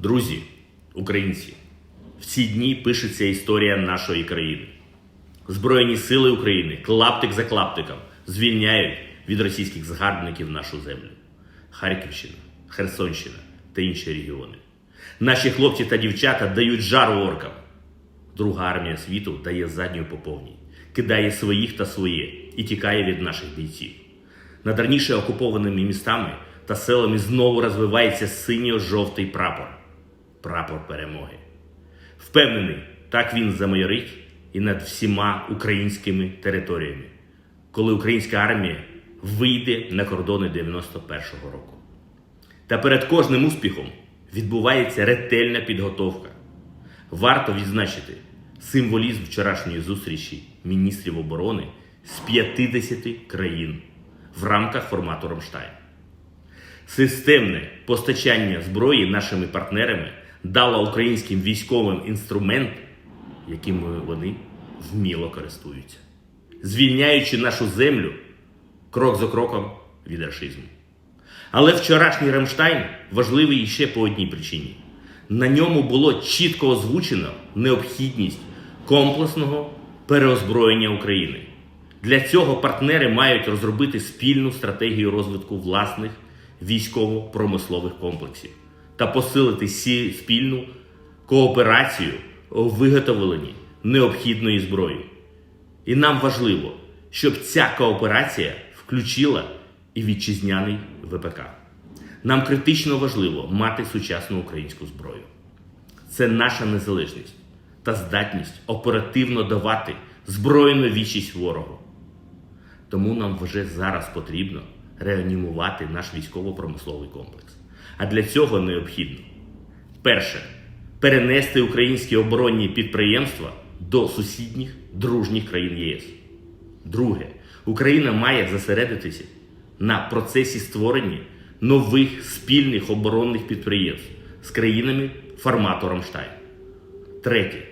Друзі, українці, в ці дні пишеться історія нашої країни. Збройні сили України клаптик за клаптиком звільняють від російських згарбників нашу землю. Харківщина, Херсонщина та інші регіони. Наші хлопці та дівчата дають жар оркам. Друга армія світу дає задню по повній, кидає своїх та своє і тікає від наших бійців. Над раніше окупованими містами та селами знову розвивається синьо-жовтий прапор прапор перемоги. Впевнений, так він замайорить і над всіма українськими територіями, коли українська армія вийде на кордони 91-го року. Та перед кожним успіхом відбувається ретельна підготовка. Варто відзначити символізм вчорашньої зустрічі міністрів оборони з 50 країн в рамках формату Рамштайн. Системне постачання зброї нашими партнерами дало українським військовим інструмент, яким вони вміло користуються, звільняючи нашу землю крок за кроком від рашизму. Але вчорашній Рамштайн важливий ще по одній причині. На ньому було чітко озвучено необхідність комплексного переозброєння України. Для цього партнери мають розробити спільну стратегію розвитку власних військово-промислових комплексів та посилити спільну кооперацію у виготовленні необхідної зброї. І нам важливо, щоб ця кооперація включила і вітчизняний ВПК. Нам критично важливо мати сучасну українську зброю. Це наша незалежність та здатність оперативно давати збройну вічість ворогу. Тому нам вже зараз потрібно реанімувати наш військово-промисловий комплекс. А для цього необхідно перше перенести українські оборонні підприємства до сусідніх дружніх країн ЄС. Друге, Україна має зосередитися на процесі створення нових спільних оборонних підприємств з країнами формату Рамштайн. Третє.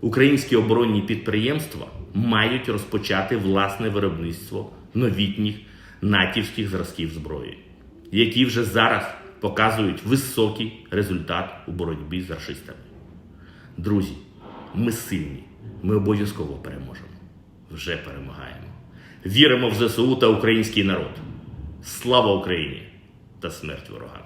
Українські оборонні підприємства мають розпочати власне виробництво новітніх натівських зразків зброї, які вже зараз показують високий результат у боротьбі з расистами. Друзі, ми сильні, ми обов'язково переможемо. Вже перемагаємо. Віримо в ЗСУ та український народ. Слава Україні та смерть ворогам!